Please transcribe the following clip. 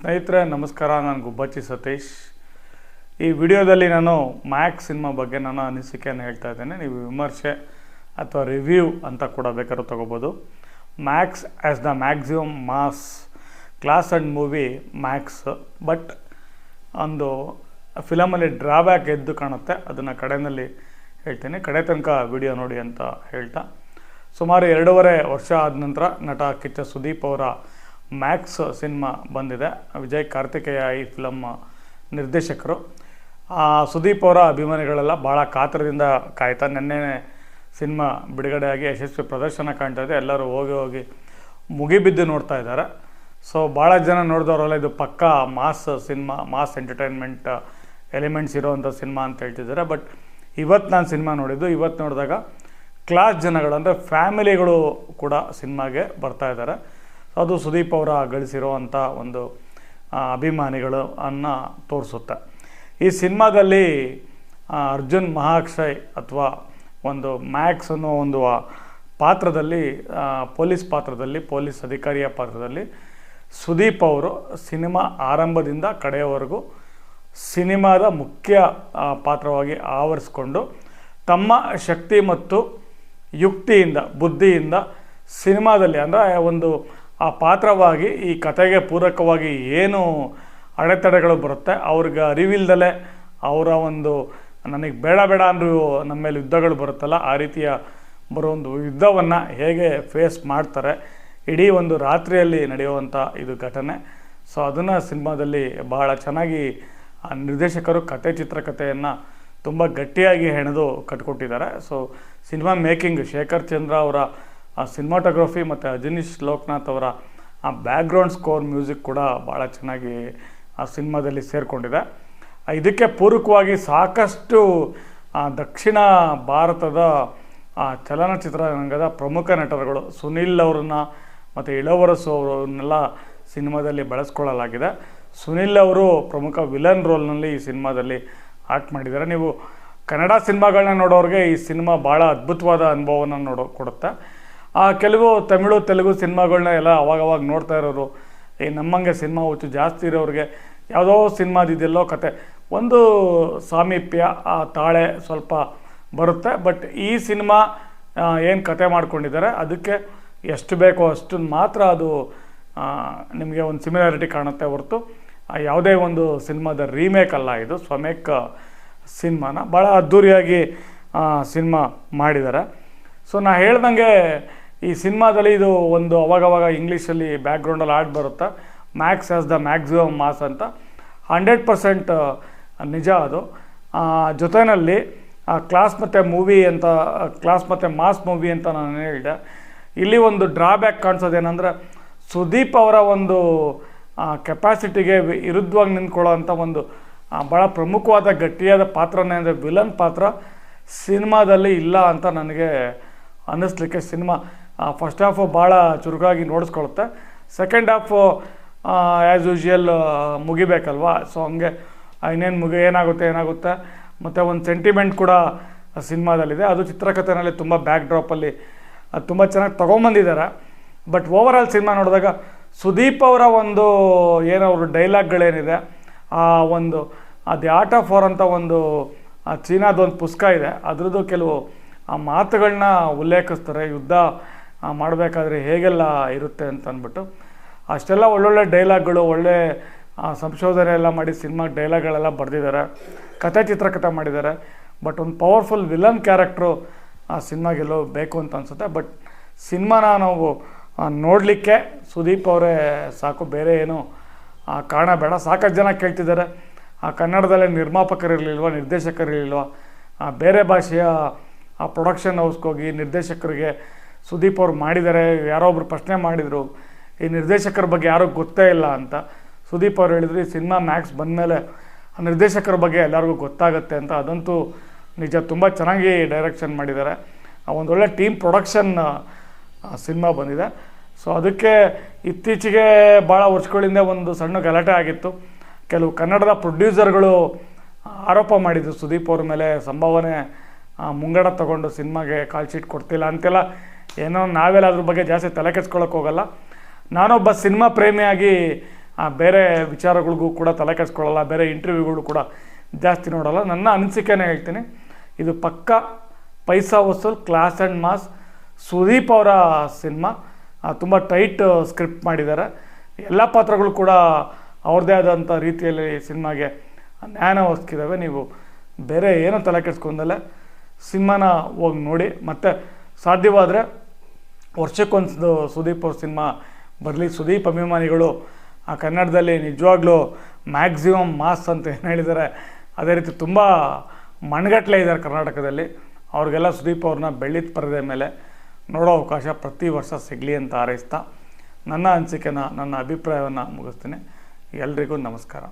ಸ್ನೇಹಿತರೆ, ನಮಸ್ಕಾರ. ನಾನು ಗುಬ್ಬಚ್ಚಿ ಸತೀಶ್. ಈ ವಿಡಿಯೋದಲ್ಲಿ ನಾನು ಮ್ಯಾಕ್ ಸಿನಿಮಾ ಬಗ್ಗೆ ನನ್ನ ಅನಿಸಿಕೆಯನ್ನು ಹೇಳ್ತಾ ಇದ್ದೇನೆ. ನೀವು ವಿಮರ್ಶೆ ಅಥವಾ ರಿವ್ಯೂ ಅಂತ ಕೂಡ ಬೇಕಾದ್ರೂ ತೊಗೋಬೋದು. Max as the maximum mass class and movie Max. But ಒಂದು ಫಿಲಮಲ್ಲಿ ಡ್ರಾಬ್ಯಾಕ್ ಎದ್ದು ಕಾಣುತ್ತೆ. ಅದನ್ನು ಕಡೆಯಲ್ಲಿ ಹೇಳ್ತೀನಿ. ಕಡೆ ತನಕ ವಿಡಿಯೋ ನೋಡಿ ಅಂತ ಹೇಳ್ತಾ. ಸುಮಾರು ಎರಡೂವರೆ ವರ್ಷ ಆದ ನಂತರ ನಟ ಕಿಚ್ಚ ಸುದೀಪ್ ಅವರ ಮ್ಯಾಕ್ಸ್ ಸಿನಿಮಾ ಬಂದಿದೆ. ವಿಜಯ್ ಕಾರ್ತಿಕೇಯ ಈ ಫಿಲಮ್ ನಿರ್ದೇಶಕರು. ಆ ಸುದೀಪ್ ಅವರ ಅಭಿಮಾನಿಗಳೆಲ್ಲ ಭಾಳ ಕಾತರದಿಂದ ಕಾಯ್ತಾ ನಿನ್ನೆ ಸಿನಿಮಾ ಬಿಡುಗಡೆಯಾಗಿ ಯಶಸ್ವಿ ಪ್ರದರ್ಶನ ಕಾಣ್ತಾ ಇದೆ. ಎಲ್ಲರೂ ಹೋಗಿ ಹೋಗಿ ಮುಗಿಬಿದ್ದು ನೋಡ್ತಾ ಇದ್ದಾರೆ. ಸೊ ಭಾಳ ಜನ ನೋಡಿದವರೆಲ್ಲ, ಇದು ಪಕ್ಕಾ mass cinema mass entertainment elements ಇರೋವಂಥ ಸಿನಿಮಾ ಅಂತ ಹೇಳ್ತಿದ್ದಾರೆ. ಬಟ್ ಇವತ್ತು ನಾನು ಸಿನಿಮಾ ನೋಡಿದ್ದು, ಇವತ್ತು ನೋಡಿದಾಗ ಕ್ಲಾಸ್ ಜನಗಳು ಅಂದರೆ ಫ್ಯಾಮಿಲಿಗಳು ಕೂಡ ಸಿನಿಮಾಗೆ ಬರ್ತಾ ಇದ್ದಾರೆ. ಅದು ಸುದೀಪ್ ಅವರ ಗಳಿಸಿರುವಂಥ ಒಂದು ಅಭಿಮಾನಿಗಳು ಅನ್ನ ತೋರಿಸುತ್ತೆ. ಈ ಸಿನಿಮಾದಲ್ಲಿ ಅರ್ಜುನ್ ಮಹಾಕ್ಷಯ್ ಅಥವಾ ಒಂದು ಮ್ಯಾಕ್ಸ್ ಅನ್ನೋ ಒಂದು ಪಾತ್ರದಲ್ಲಿ ಪೊಲೀಸ್ ಪಾತ್ರದಲ್ಲಿ, ಪೊಲೀಸ್ ಅಧಿಕಾರಿಯ ಪಾತ್ರದಲ್ಲಿ ಸುದೀಪ್ ಅವರು ಸಿನಿಮಾ ಆರಂಭದಿಂದ ಕಡೆಯವರೆಗೂ ಸಿನಿಮಾದ ಮುಖ್ಯ ಪಾತ್ರವಾಗಿ ಆವರಿಸ್ಕೊಂಡು ತಮ್ಮ ಶಕ್ತಿ ಮತ್ತು ಯುಕ್ತಿಯಿಂದ, ಬುದ್ಧಿಯಿಂದ ಸಿನಿಮಾದಲ್ಲಿ, ಅಂದರೆ ಒಂದು ಆ ಪಾತ್ರವಾಗಿ, ಈ ಕತೆಗೆ ಪೂರಕವಾಗಿ ಏನು ಅಡೆತಡೆಗಳು ಬರುತ್ತೆ, ಅವ್ರಿಗೆ ಅರಿವಿಲ್ದಲೆ ಅವರ ಒಂದು ನನಗೆ ಬೇಡ ಬೇಡ ಅಂದರೂ ನಮ್ಮ ಮೇಲೆ ಯುದ್ಧಗಳು ಬರುತ್ತಲ್ಲ, ಆ ರೀತಿಯ ಬರೋ ಒಂದು ಯುದ್ಧವನ್ನು ಹೇಗೆ ಫೇಸ್ ಮಾಡ್ತಾರೆ, ಇಡೀ ಒಂದು ರಾತ್ರಿಯಲ್ಲಿ ನಡೆಯುವಂಥ ಇದು ಘಟನೆ. ಸೊ ಅದನ್ನು ಸಿನಿಮಾದಲ್ಲಿ ಬಹಳ ಚೆನ್ನಾಗಿ ಆ ನಿರ್ದೇಶಕರು ಕತೆ ಚಿತ್ರಕಥೆಯನ್ನು ತುಂಬ ಗಟ್ಟಿಯಾಗಿ ಹೆಣೆದು ಕಟ್ಕೊಟ್ಟಿದ್ದಾರೆ. So cinema making, Shekhar Chandra ಅವರ ಆ ಸಿನಿಮಾಟೋಗ್ರಫಿ ಮತ್ತು ಅಜನೀಶ್ ಲೋಕನಾಥ್ ಅವರ ಆ ಬ್ಯಾಕ್ಗ್ರೌಂಡ್ ಸ್ಕೋರ್ ಮ್ಯೂಸಿಕ್ ಕೂಡ ಭಾಳ ಚೆನ್ನಾಗಿ ಆ ಸಿನಿಮಾದಲ್ಲಿ ಸೇರಿಕೊಂಡಿದೆ. ಇದಕ್ಕೆ ಪೂರಕವಾಗಿ ಸಾಕಷ್ಟು ದಕ್ಷಿಣ ಭಾರತದ ಚಲನಚಿತ್ರರಂಗದ ಪ್ರಮುಖ ನಟರುಗಳು ಸುನಿಲ್ ಅವರನ್ನ ಮತ್ತು ಇಳವರಸು ಅವರನ್ನೆಲ್ಲ ಸಿನಿಮಾದಲ್ಲಿ ಬಳಸ್ಕೊಳ್ಳಲಾಗಿದೆ. ಸುನಿಲ್ ಅವರು ಪ್ರಮುಖ ವಿಲನ್ ರೋಲ್ನಲ್ಲಿ ಈ ಸಿನಿಮಾದಲ್ಲಿ ಆಕ್ಟ್ ಮಾಡಿದ್ದಾರೆ. ನೀವು ಕನ್ನಡ ಸಿನಿಮಾಗಳನ್ನ ನೋಡೋರಿಗೆ ಈ ಸಿನಿಮಾ ಭಾಳ ಅದ್ಭುತವಾದ ಅನುಭವವನ್ನು ನೋಡೋ, ಕೊಡುತ್ತೆ. ಆ ಕೆಲವು ತಮಿಳು, ತೆಲುಗು ಸಿನಿಮಾಗಳನ್ನ ಎಲ್ಲ ಅವಾಗವಾಗ ನೋಡ್ತಾ ಇರೋರು. ಈ ನಮ್ಮಂಗೆ ಸಿನಿಮಾ ಹುಚ್ಚು ಜಾಸ್ತಿ ಇರೋರಿಗೆ ಯಾವುದೋ ಸಿನಿಮಾದಿದೆಯಲ್ಲೋ ಕತೆ. ಒಂದು ಸಾಮೀಪ್ಯ, ಆ ತಾಳೆ ಸ್ವಲ್ಪ ಬರುತ್ತೆ, ಬಟ್ ಈ ಸಿನಿಮಾ ಏನು ಕತೆ ಮಾಡ್ಕೊಂಡಿದ್ದಾರೆ, ಅದಕ್ಕೆ ಎಷ್ಟು ಬೇಕೋ ಅಷ್ಟು ಮಾತ್ರ ಅದು ನಿಮಗೆ ಒಂದು ಸಿಮಿಲಾರಿಟಿ ಕಾಣುತ್ತೆ ಹೊರತು. ಯಾವುದೇ ಒಂದು ಸಿನಿಮಾದ ರೀಮೇಕ್ ಅಲ್ಲ ಇದು, ಸ್ವಮೇಕ್ ಸಿನಿಮಾನ. ಭಾಳ ಅದ್ಧೂರಿಯಾಗಿ ಸಿನಿಮಾ ಮಾಡಿದ್ದಾರೆ. ಸೊ, ನಾ ಹೇಳ್ದಂಗೆ ಈ ಸಿನಿಮಾದಲ್ಲಿ ಇದು ಒಂದು ಅವಾಗವಾಗ ಇಂಗ್ಲೀಷಲ್ಲಿ ಬ್ಯಾಕ್ಗ್ರೌಂಡಲ್ಲಿ ಆಡ್ ಬರುತ್ತೆ? Max as the maximum mass ಅಂತ. ಹಂಡ್ರೆಡ್ ಪರ್ಸೆಂಟ್ ನಿಜ ಅದು. ಜೊತೆಯಲ್ಲಿ ಕ್ಲಾಸ್ ಮತ್ತು ಮೂವಿ ಅಂತ ಕ್ಲಾಸ್ ಮತ್ತು ಮಾಸ್ ಮೂವಿ ಅಂತ ನಾನು ಹೇಳಿದೆ. ಇಲ್ಲಿ ಒಂದು ಡ್ರಾಬ್ಯಾಕ್ ಕಾಣಿಸೋದೇನೆಂದರೆ, ಸುದೀಪ್ ಅವರ ಒಂದು ಕೆಪಾಸಿಟಿಗೆ ವಿರುದ್ಧವಾಗಿ ನಿಂತ್ಕೊಳ್ಳೋ ಒಂದು ಭಾಳ ಪ್ರಮುಖವಾದ, ಗಟ್ಟಿಯಾದ ಪಾತ್ರನೇ ಅಂದರೆ ವಿಲನ್ ಪಾತ್ರ ಸಿನಿಮಾದಲ್ಲಿ ಇಲ್ಲ ಅಂತ ನನಗೆ ಅನ್ನಿಸ್ಲಿಕ್ಕೆ ಸಿನಿಮಾ ಫಸ್ಟ್ ಹಾಫು ಭಾಳ ಚುರುಕಾಗಿ ನೋಡಿಸ್ಕೊಳುತ್ತೆ. ಸೆಕೆಂಡ್ ಹಾಫು ಆ್ಯಸ್ ಯೂಶುವಲ್ ಮುಗಿಬೇಕಲ್ವಾ? ಸೊ ಹಂಗೆ ಇನ್ನೇನು ಮುಗಿ, ಏನಾಗುತ್ತೆ ಏನಾಗುತ್ತೆ? ಮತ್ತು ಒಂದು ಸೆಂಟಿಮೆಂಟ್ ಕೂಡ ಸಿನಿಮಾದಲ್ಲಿದೆ. ಅದು ಚಿತ್ರಕಥೆನಲ್ಲಿ ತುಂಬ ಬ್ಯಾಕ್ ಡ್ರಾಪಲ್ಲಿ ತುಂಬ ಚೆನ್ನಾಗಿ ತೊಗೊಂಬಂದಿದ್ದಾರೆ ಬಟ್ ಓವರ್ ಆಲ್ ಸಿನಿಮಾ ನೋಡಿದಾಗ ಸುದೀಪ್ ಅವರ ಒಂದು, ಏನೋ ಅವ್ರ ಡೈಲಾಗ್ಗಳೇನಿದೆ, ಆ, ಒಂದು, ಅದು ಆರ್ಟ್ ಆಫ್ ವಾರ್ ಅಂತ ಒಂದು ಚೀನಾದ ಒಂದು ಪುಸ್ತಕ ಇದೆ. ಅದರದ್ದು ಕೆಲವು, ಆ ಮಾತುಗಳನ್ನ ಉಲ್ಲೇಖಿಸ್ತಾರೆ. ಯುದ್ಧ ಮಾಡಬೇಕಾದ್ರೆ ಹೇಗೆಲ್ಲ ಇರುತ್ತೆ ಅಂತ ಅಂದ್ಬಿಟ್ಟು ಅಷ್ಟೆಲ್ಲ ಒಳ್ಳೊಳ್ಳೆ ಡೈಲಾಗ್ಗಳು ಒಳ್ಳೆ ಸಂಶೋಧನೆ ಎಲ್ಲ ಮಾಡಿ ಸಿನಿಮಾ ಡೈಲಾಗ್ಗಳೆಲ್ಲ ಬರೆದಿದ್ದಾರೆ ಕಥೆ ಚಿತ್ರಕಥೆ ಮಾಡಿದ್ದಾರೆ ಬಟ್ ಒಂದು ಪವರ್ಫುಲ್ ವಿಲನ್ ಕ್ಯಾರೆಕ್ಟ್ರು ಆ ಸಿನಿಮಾಗೆಲ್ಲೋ ಬೇಕು ಅಂತ ಅನಿಸುತ್ತೆ. ಬಟ್ ಸಿನಿಮಾನ ನಾವು ನೋಡಲಿಕ್ಕೆ ಸುದೀಪ್ ಅವರೇ ಸಾಕು ಬೇರೆ ಏನು ಆ, ಕಾರಣ ಬೇಡ. ಸಾಕಷ್ಟು ಜನ ಕೇಳ್ತಿದ್ದಾರೆ ಆ ಕನ್ನಡದಲ್ಲೇ ನಿರ್ಮಾಪಕರಿರಲಿಲ್ವ ನಿರ್ದೇಶಕರಿರಲಿಲ್ವ ಬೇರೆ ಭಾಷೆಯ ಆ ಪ್ರೊಡಕ್ಷನ್ ಹೌಸ್ಗೋಗಿ ನಿರ್ದೇಶಕರಿಗೆ ಸುದೀಪ್ ಅವ್ರು ಮಾಡಿದ್ದಾರೆ, ಯಾರೋ ಒಬ್ರು ಪ್ರಶ್ನೆ ಮಾಡಿದರು, ಈ ನಿರ್ದೇಶಕರ ಬಗ್ಗೆ ಯಾರೂ ಗೊತ್ತೇ ಇಲ್ಲ ಅಂತ. ಸುದೀಪ್ ಅವ್ರು ಹೇಳಿದ್ರು, ಈ ಸಿನಿಮಾ ಮ್ಯಾಕ್ಸ್ ಬಂದಮೇಲೆ ಆ ನಿರ್ದೇಶಕರ ಬಗ್ಗೆ ಎಲ್ಲರಿಗೂ ಗೊತ್ತಾಗುತ್ತೆ ಅಂತ. ಅದಂತೂ ನಿಜ, ತುಂಬ ಚೆನ್ನಾಗಿ ಡೈರೆಕ್ಷನ್ ಮಾಡಿದ್ದಾರೆ. ಆ ಒಂದು ಒಳ್ಳೆ ಟೀಮ್ ಪ್ರೊಡಕ್ಷನ್ ಸಿನಿಮಾ ಬಂದಿದೆ. ಸೊ ಅದಕ್ಕೆ ಇತ್ತೀಚೆಗೆ ಭಾಳ ವರ್ಷಗಳಿಂದ ಒಂದು ಸಣ್ಣ ಗಲಾಟೆ ಆಗಿತ್ತು. ಕೆಲವು ಕನ್ನಡದ ಪ್ರೊಡ್ಯೂಸರ್ಗಳು ಆರೋಪ ಮಾಡಿದ್ರು ಸುದೀಪ್ ಅವ್ರ ಮೇಲೆ, ಸಂಭಾವನೆ ಮುಂಗಡ ತಗೊಂಡು ಸಿನಿಮಾಗೆ ಕಾಲ್ ಶೀಟ್ ಕೊಡ್ತಿಲ್ಲ ಅಂತೆಲ್ಲ. ಏನೋ ನಾವೆಲ್ಲ ಅದ್ರ ಬಗ್ಗೆ ಜಾಸ್ತಿ ತಲೆ ಕೆಡ್ಸ್ಕೊಳಕ್ಕೆ ಹೋಗಲ್ಲ. ನಾನೊಬ್ಬ ಸಿನಿಮಾ ಪ್ರೇಮಿಯಾಗಿ ಬೇರೆ ವಿಚಾರಗಳಿಗೂ ಕೂಡ ತಲೆ ಕೆಡ್ಸ್ಕೊಳ್ಳಲ್ಲ ಬೇರೆ ಇಂಟರ್ವ್ಯೂಗಳು ಕೂಡ ಜಾಸ್ತಿ ನೋಡಲ್ಲ. ನನ್ನ ಅನಿಸಿಕೆನೇ ಹೇಳ್ತೀನಿ, ಇದು ಪಕ್ಕ ಪೈಸಾ ವಸೂಲ್, ಕ್ಲಾಸ್ ಆ್ಯಂಡ್ ಮಾಸ್, ಸುದೀಪ್ ಅವರ ಸಿನಿಮಾ. ತುಂಬ ಟೈಟ್ ಸ್ಕ್ರಿಪ್ಟ್ ಮಾಡಿದ್ದಾರೆ. ಎಲ್ಲ ಪಾತ್ರಗಳು ಕೂಡ ಅವ್ರದ್ದೇ ಆದಂಥ ರೀತಿಯಲ್ಲಿ ಸಿನಿಮಾಗೆ ನ್ಯಾಯ ಒದಗಿದಾವೆ ನೀವು ಬೇರೆ ಏನೂ ತಲೆ ಕೆಡಿಸ್ಕೊಂಡಲ್ಲ. ಸಿನಿಮಾನ ಹೋಗಿ ನೋಡಿ. ಮತ್ತು ಸಾಧ್ಯವಾದರೆ ವರ್ಷಕ್ಕೊಂದು ಸುದೀಪ್ ಅವ್ರ ಸಿನಿಮಾ ಬರಲಿ. ಸುದೀಪ್ ಅಭಿಮಾನಿಗಳು, ಆ ಕನ್ನಡದಲ್ಲಿ ನಿಜವಾಗ್ಲೂ ಮ್ಯಾಕ್ಸಿಮಮ್ ಮಾಸ್ ಅಂತ ಏನು ಹೇಳಿದ್ದಾರೆ ಅದೇ ರೀತಿ ತುಂಬ ಮಣ್ಗಟ್ಲೆ ಇದ್ದಾರೆ ಕರ್ನಾಟಕದಲ್ಲಿ. ಅವ್ರಿಗೆಲ್ಲ ಸುದೀಪ್ ಅವ್ರನ್ನ ಬೆಳ್ಳಿದ ಪರದೆ ಮೇಲೆ ನೋಡೋ ಅವಕಾಶ ಪ್ರತಿ ವರ್ಷ ಸಿಗಲಿ ಅಂತ ಹಾರೈಸ್ತಾ ನನ್ನ ಅನಿಸಿಕೆನ, ನನ್ನ ಅಭಿಪ್ರಾಯವನ್ನು ಮುಗಿಸ್ತೀನಿ. ಎಲ್ರಿಗೂ ನಮಸ್ಕಾರ.